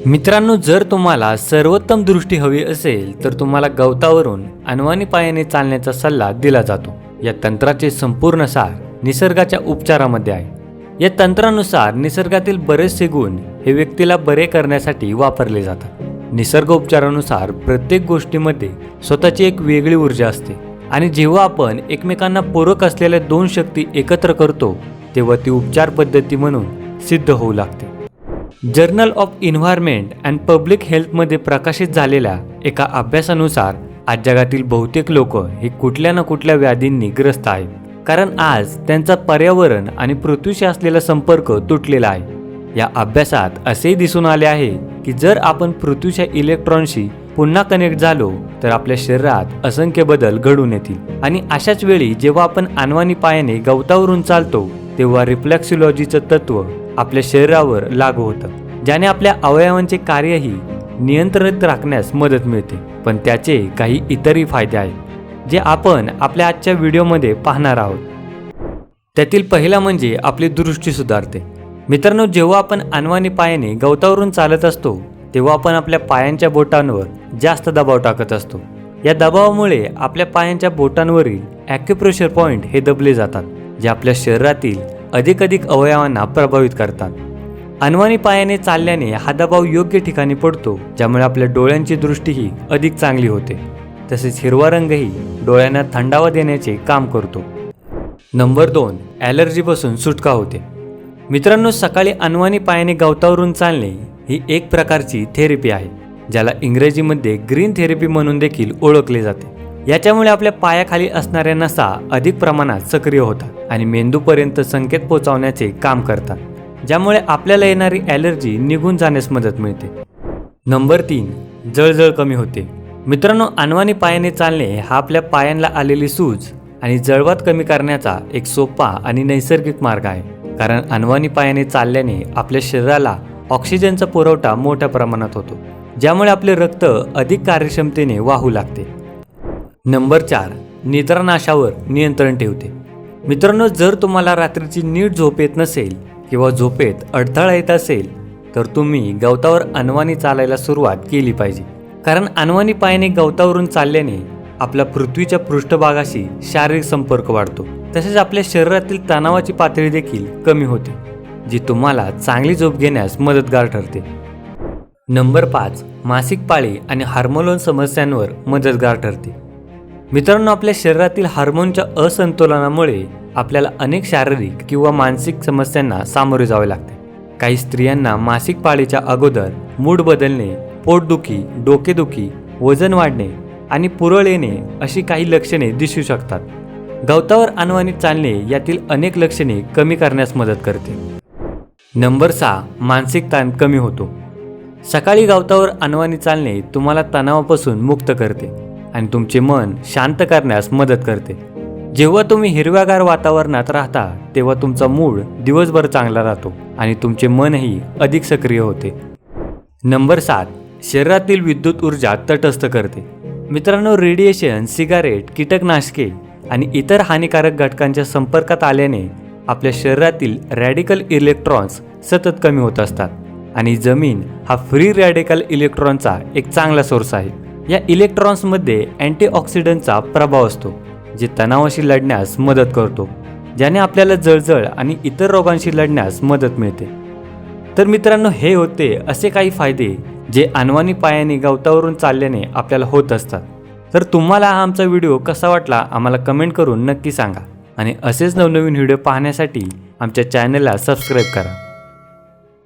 मित्रांनो जर तुम्हाला सर्वोत्तम दृष्टी हवी असेल तर तुम्हाला गवतावरून अनवाणी पायाने चालण्याचा सल्ला दिला जातो. या तंत्राचे संपूर्ण सार निसर्गाच्या उपचारामध्ये आहे. या तंत्रानुसार निसर्गातील बरेचसे गुण हे व्यक्तीला बरे करण्यासाठी वापरले जातात. निसर्ग उपचारानुसार प्रत्येक गोष्टीमध्ये स्वतःची एक वेगळी ऊर्जा असते. आणि जेव्हा आपण एकमेकांना पूरक असलेल्या दोन शक्ती एकत्र करतो तेव्हा ती उपचार पद्धती म्हणून सिद्ध होऊ लागते. Journal of environment and public हेल्थमध्ये प्रकाशित झालेल्या एका अभ्यासानुसार आज जगातील बहुतेक लोक हे कुठल्या ना कुठल्या व्याधींनी ग्रस्त आहेत. कारण आज त्यांचा पर्यावरण आणि पृथ्वीशी असलेला संपर्क तुटलेला आहे. या अभ्यासात असेही दिसून आले आहे की जर आपण पृथ्वीच्या इलेक्ट्रॉनशी पुन्हा कनेक्ट झालो तर आपल्या शरीरात असंख्य बदल घडून येतील. आणि अशाच वेळी जेव्हा आपण आणवानी पायाने गवतावरून चालतो तेव्हा रिफ्लॅक्सिओलॉजीचं तत्व आपल्या शरीरावर लागू होतं. ज्याने आपल्या अवयवांचे कार्यही नियंत्रित राखण्यास मदत मिळते. पण त्याचे काही इतरही फायदे आहेत जे आपण आपल्या आजच्या व्हिडिओमध्ये पाहणार आहोत. त्यातील पहिला म्हणजे आपली दृष्टी सुधारते. मित्रांनो जेव्हा आपण अनवाणी पायाने गवतावरून चालत असतो तेव्हा आपण आपल्या पायांच्या बोटांवर जास्त दबाव टाकत असतो. या दबावामुळे आपल्या पायांच्या बोटांवरील ॲक्युप्रेशर पॉईंट हे दबले जातात जे आपल्या शरीरातील अधिकाधिक अवयवांना प्रभावित करतात. अनवाणी पायाने चालल्याने हा दबाव योग्य ठिकाणी पडतो ज्यामुळे आपल्या डोळ्यांची दृष्टीही अधिक चांगली होते. तसेच हिरवा रंगही डोळ्यांना थंडावा देण्याचे काम करतो. नंबर दोन ॲलर्जीपासून सुटका होते. मित्रांनो सकाळी अनवाणी पायाने गवतावरून चालणे ही एक प्रकारची थेरपी आहे ज्याला इंग्रजीमध्ये ग्रीन थेरपी म्हणून देखील ओळखले जाते. याच्यामुळे आपल्या पायाखाली असणाऱ्या नसा अधिक प्रमाणात सक्रिय होतात आणि मेंदूपर्यंत संकेत पोहोचवण्याचे काम करतात. ज्यामुळे आपल्याला येणारी ॲलर्जी निघून जाण्यास मदत मिळते. नंबर तीन जळजळ कमी होते. मित्रांनो अनवाणी पायाने चालणे हा आपल्या पायांना आलेली सूज आणि जळवात कमी करण्याचा एक सोपा आणि नैसर्गिक मार्ग आहे. कारण अनवाणी पायाने चालल्याने आपल्या शरीराला ऑक्सिजनचा पुरवठा मोठ्या प्रमाणात होतो ज्यामुळे आपले रक्त अधिक कार्यक्षमतेने वाहू लागते. नंबर चार निद्रानाशावर नियंत्रण ठेवते. मित्रांनो जर तुम्हाला रात्रीची नीट झोप येत नसेल किंवा झोपेत अडथळा येत असेल तर तुम्ही गवतावर अनवाणी चालायला सुरुवात केली पाहिजे. कारण अनवाणी पायाने गवतावरून चालल्याने आपल्या पृथ्वीच्या पृष्ठभागाशी शारीरिक संपर्क वाढतो. तसेच आपल्या शरीरातील तणावाची पातळी देखील कमी होते जी तुम्हाला चांगली झोप घेण्यास मदतगार ठरते. नंबर पाच मासिक पाळी आणि हार्मोन समस्यांवर मदतगार ठरते. मित्रांनो आपल्या शरीरातील हार्मोनच्या असंतुलनामुळे आपल्याला अनेक शारीरिक किंवा मानसिक समस्यांना सामोरे जावे लागते. काही स्त्रियांना मासिक पाळीच्या अगोदर मूड बदलणे पोटदुखी डोकेदुखी वजन वाढणे आणि पुरळ येणे अशी काही लक्षणे दिसू शकतात. गवतावर अनवाणी चालणे यातील अनेक लक्षणे कमी करण्यास मदत करते. नंबर सहा मानसिक ताण कमी होतो. सकाळी गवतावर अनवाणी चालणे तुम्हाला तणावापासून मुक्त करते आणि तुमचे मन शांत करण्यास मदत करते. जेव्हा तुम्ही हिरव्यागार वातावरणात राहता तेव्हा तुमचा मूड दिवसभर चांगला राहतो आणि तुमचे मनही अधिक सक्रिय होते. नंबर सात शरीरातील विद्युत ऊर्जा तटस्थ करते. मित्रांनो रेडिएशन सिगारेट कीटकनाशके आणि इतर हानिकारक घटकांच्या संपर्कात आल्याने आपल्या शरीरातील रॅडिकल इलेक्ट्रॉन्स सतत कमी होत असतात आणि जमीन हा फ्री रॅडिकल इलेक्ट्रॉनचा एक चांगला सोर्स आहे. या इलेक्ट्रॉन्समध्ये अँटीऑक्सिडंटचा प्रभाव असतो. जे तणावाशी लढण्यास मदत करतो ज्याने आपल्याला जळजळ आणि इतर रोगांशी लढण्यास मदत मिळते. तर मित्रांनो हे होते असे काही फायदे जे अनवानी पायाने गवतावरून चालल्याने आपल्याला होत असतात. तर तुम्हाला हा आमचा व्हिडिओ कसा वाटला आम्हाला कमेंट करून नक्की सांगा. आणि असेच नवनवीन व्हिडिओ पाहण्यासाठी आमच्या चॅनलला सबस्क्राईब करा.